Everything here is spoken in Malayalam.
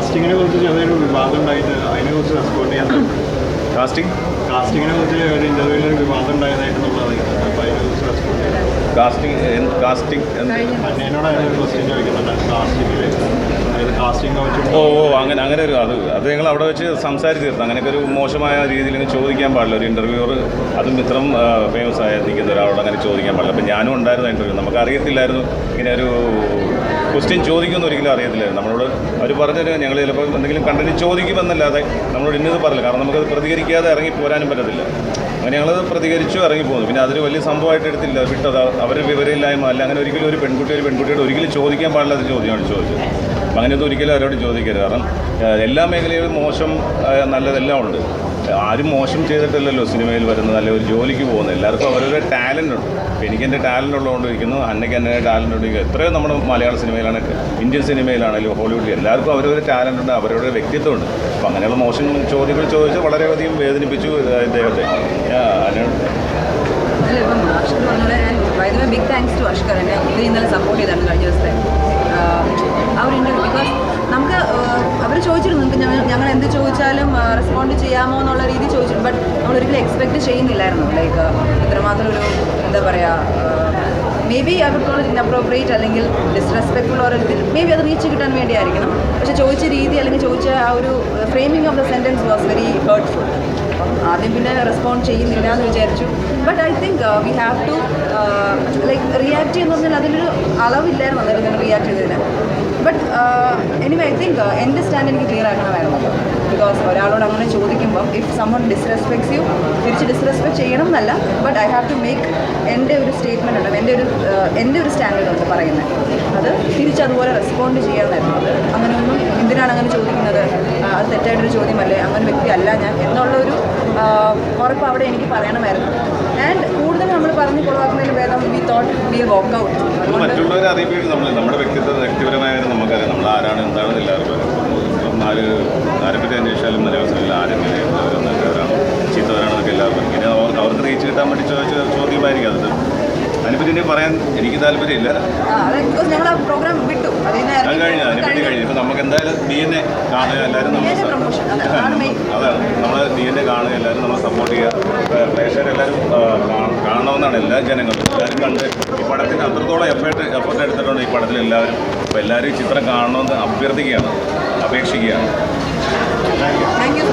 കാസ്റ്റിങ്ങിനെ കുറിച്ച് ചെറിയൊരു വിവാദം ഉണ്ടായിട്ട് അതിനെ കുറിച്ച് റെസ്പോണ്ട് ചെയ്യാൻ കാസ്റ്റിംഗ് കാസ്റ്റിങ്ങിനെ കുറിച്ച് ഒരു ഇന്റർവ്യൂവിൽ ഒരു വിവാദം ഉണ്ടായതായിട്ട് നമ്മൾ അറിയുന്നത് അപ്പോൾ അതിനെ കുറിച്ച് റെസ്പോണ്ട് ചെയ്യാം. കാസ്റ്റിംഗ് കാസ്റ്റിംഗ് എന്നോട് ഒരു ക്വസ്റ്റ്യൻ ചോദിക്കുന്നുണ്ട്. കാസ്റ്റിങ്ങിൽ അതായത് കാസ്റ്റിംഗ് ഓ ഓ അങ്ങനെ അങ്ങനെ ഒരു അത് അത് ഞങ്ങൾ അവിടെ വെച്ച് സംസാരിച്ച് തീർത്തു. അങ്ങനെയൊക്കെ ഒരു മോശമായ രീതിയിൽ ഇങ്ങനെ ചോദിക്കാൻ പാടില്ല. ഒരു ഇന്റർവ്യൂർ അതും ഇത്രയും ഫേമസ് ആയിരിക്കുന്ന ഒരാളോട് അങ്ങനെ ചോദിക്കാൻ പാടില്ല. അപ്പം ഞാനും ഉണ്ടായിരുന്നു ഇന്റർവ്യൂ നമുക്ക് അറിയത്തില്ലായിരുന്നു ഇങ്ങനെ ഒരു ക്വസ്റ്റ്യൻ ചോദിക്കുമെന്ന് ഒരിക്കലും അറിയത്തില്ലായിരുന്നു നമ്മളോട് അവർ പറഞ്ഞൊരു ഞങ്ങൾ ചിലപ്പോൾ എന്തെങ്കിലും കണ്ടന്റ് ചോദിക്കുമെന്നല്ലാതെ നമ്മളോട് ഇന്നത് പറയില്ല. കാരണം നമുക്കത് പ്രതികരിക്കാതെ ഇറങ്ങി പോരാനും പറ്റത്തില്ല. അങ്ങനെ ഞങ്ങളത് പ്രതികരിച്ചു ഇറങ്ങി പോകുന്നു പിന്നെ അതൊരു വലിയ സംഭവമായിട്ട് എടുത്തില്ല. വിട്ടത് അവരുടെ വിവരമില്ലായ്മ അല്ല അങ്ങനെ ഒരിക്കലും ഒരു പെൺകുട്ടി ഒരു പെൺകുട്ടിയോട് ഒരിക്കലും ചോദിക്കാൻ പാടില്ലാത്ത ചോദ്യമാണ് ചോദിച്ചത്. അങ്ങനെയൊന്നും ഒരിക്കലും അവരോട് ചോദിക്കരുത്. കാരണം എല്ലാ മേഖലയിലും മോശം നല്ലതെല്ലാം ഉണ്ട്. ആരും മോശം ചെയ്തിട്ടില്ലല്ലോ സിനിമയിൽ വരുന്നത് അല്ലെങ്കിൽ ഒരു ജോലിക്ക് പോകുന്നത്. എല്ലാവർക്കും അവരവരുടെ ടാലന്റ് ഉണ്ട്. എനിക്ക് എന്റെ ടാലന്റ് ഉള്ളതുകൊണ്ട് ഇരിക്കുന്നു അന്നയ്ക്ക് എന്റെ ടാലന്റ് ഉണ്ട്. എത്രയോ നമ്മുടെ മലയാള സിനിമയിലാണ് ഇന്ത്യൻ സിനിമയിലാണെങ്കിലും ഹോളിവുഡിൽ എല്ലാവർക്കും അവരവരുടെ ടാലന്റ് ഉണ്ട് അവരവരുടെ വ്യക്തിത്വമുണ്ട് അപ്പം അങ്ങനെയുള്ള മോശം ചോദ്യങ്ങൾ ചോദിച്ച് വളരെയധികം വേദനിപ്പിച്ചു ഇദ്ദേഹത്തെ. ബിഗ് താങ്ക്സ് ടു അഷ്കർ എന്നെ ഇന്നലെ സപ്പോർട്ട് ചെയ്താണ് കഴിഞ്ഞ ദിവസത്തെ ആഹ് ആ ഒരു ഇന്റർവ്യൂ ബിക്കോസ് നമുക്ക് അവർ ചോദിച്ചിരുന്നു നിങ്ങൾക്ക് ഞങ്ങൾ ഞങ്ങൾ എന്ത് റെസ്പോണ്ട് ചെയ്യാമോ എന്നുള്ള രീതി ചോദിച്ചിട്ടുണ്ട്. ബട്ട് നമ്മൾ ഒരിക്കലും എക്സ്പെക്ട് ചെയ്യുന്നില്ലായിരുന്നു ലൈക്ക് ഇത്രമാത്രം ഒരു എന്താ പറയുക മേ ബി അവർക്കുള്ള കോൾ ഇൻഅപ്രോപ്രിയേറ്റ് അല്ലെങ്കിൽ ഡിസ്റെസ്പെക്ട്ഫുൾ ഓർ മേ ബി അത് റീച്ച് കിട്ടാൻ വേണ്ടിയായിരിക്കണം. പക്ഷെ ചോദിച്ച രീതി അല്ലെങ്കിൽ ചോദിച്ച ആ ഒരു framing of the sentence was very hurtful ആദ്യം പിന്നെ റെസ്പോണ്ട് ചെയ്യുന്നില്ല എന്ന് വിചാരിച്ചു. But I think we have to like react ചെയ്യുന്ന പറഞ്ഞാൽ അതിനൊരു അളവില്ലായിരുന്നു അന്നേരം റിയാക്ട് ചെയ്തതിന്. ബട്ട് എനിവേ ഐ തിങ്ക് എന്റെ സ്റ്റാൻഡ് എനിക്ക് ക്ലിയർ ആക്കണമായിരുന്നല്ലോ ബിക്കോസ് ഒരാളോട് അങ്ങനെ ചോദിക്കുമ്പോൾ ഇഫ് സമ്മൺ ഡിസ്റെസ്പെക്ട്സ് യു തിരിച്ച് ഡിസ്റെസ്പെക്ട് ചെയ്യണം എന്നല്ല but I have to make എന്റെ ഒരു സ്റ്റേറ്റ്മെന്റ് ഉണ്ട് എന്റെ ഒരു എന്റെ ഒരു സ്റ്റാൻഡേർഡ് ഉണ്ട് പറയുന്നത്. അത് തിരിച്ചതുപോലെ റെസ്പോണ്ട് ചെയ്യാമെന്നായിരുന്നു അത് അങ്ങനെയൊന്നും എന്തിനാണ് അങ്ങനെ ചോദിക്കുന്നത്? അത് തെറ്റായിട്ടൊരു ചോദ്യമല്ലേ? അങ്ങനെ വ്യക്തി അല്ല ഞാൻ എന്നുള്ളൊരു ഉറപ്പ് അവിടെ എനിക്ക് പറയണമായിരുന്നു. ആൻഡ് കൂടുതൽ നമ്മൾ പറഞ്ഞ് കൊളവാക്കുന്നതിന് ഭേദം we thought we walk out അതുകൊണ്ട് അന്വേഷിച്ചാലും മലയാള സിനിമയിൽ ആരെങ്കിലും നല്ലവരാണ് നല്ലവരാണ് ചീത്തവരാണെന്നൊക്കെ എല്ലാവർക്കും ഇങ്ങനെ അവർക്ക് അവർക്ക് റീച്ച് കിട്ടാൻ വേണ്ടി ചോദിച്ച ചോദ്യമായിരിക്കും അത്. അതിനെപ്പറ്റി ഇനി പറയാൻ എനിക്ക് താല്പര്യമില്ല. ഇല്ല അതെ കഴിഞ്ഞു അതിനെപ്പറ്റി കഴിഞ്ഞു. ഇപ്പം നമുക്ക് എന്തായാലും ഡി എൻ എ കാണുക എല്ലാവരും നമ്മൾ അതാണ് നമ്മൾ ഡി എൻ എ കാണുക എല്ലാവരും നമ്മൾ സപ്പോർട്ട് ചെയ്യുക പ്രേക്ഷകരെല്ലാവരും കാണണമെന്നാണ് എല്ലാ ജനങ്ങളും. എല്ലാവരും കണ്ട് ഈ പടത്തിന് അത്രത്തോളം എഫേർട്ട് എഫേർട്ട് എടുത്തിട്ടുണ്ട് ഈ പടത്തിൽ എല്ലാവരും. അപ്പോൾ എല്ലാവരും ചിത്രം കാണണമെന്ന് അഭ്യർത്ഥിക്കുകയാണ് അപേക്ഷിക്കുകയാണ്. Thank you.